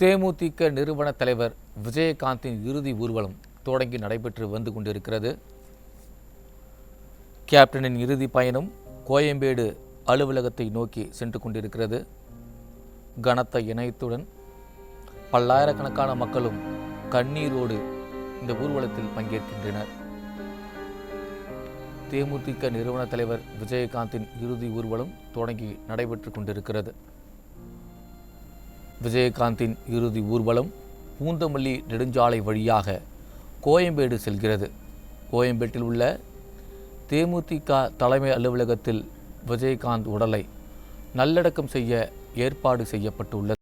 தேமுதிக நிறுவன தலைவர் விஜயகாந்தின் இறுதி ஊர்வலம் தொடங்கி நடைபெற்று வந்து கொண்டிருக்கிறது. கேப்டனின் இறுதி பயணம் கோயம்பேடு அலுவலகத்தை நோக்கி சென்று கொண்டிருக்கிறது. கனத்த இணையத்துடன் பல்லாயிரக்கணக்கான மக்களும் கண்ணீரோடு இந்த ஊர்வலத்தில் பங்கேற்கின்றனர். தேமுதிக நிறுவன தலைவர் விஜயகாந்தின் இறுதி ஊர்வலம் தொடங்கி நடைபெற்று கொண்டிருக்கிறது. விஜயகாந்தின் இறுதி ஊர்வலம் பூந்தமல்லி நெடுஞ்சாலை வழியாக கோயம்பேடு செல்கிறது. கோயம்பேட்டில் உள்ள தேமுதிக தலைமை அலுவலகத்தில் விஜயகாந்த் உடலை நல்லடக்கம் செய்ய ஏற்பாடு செய்யப்பட்டுள்ளது.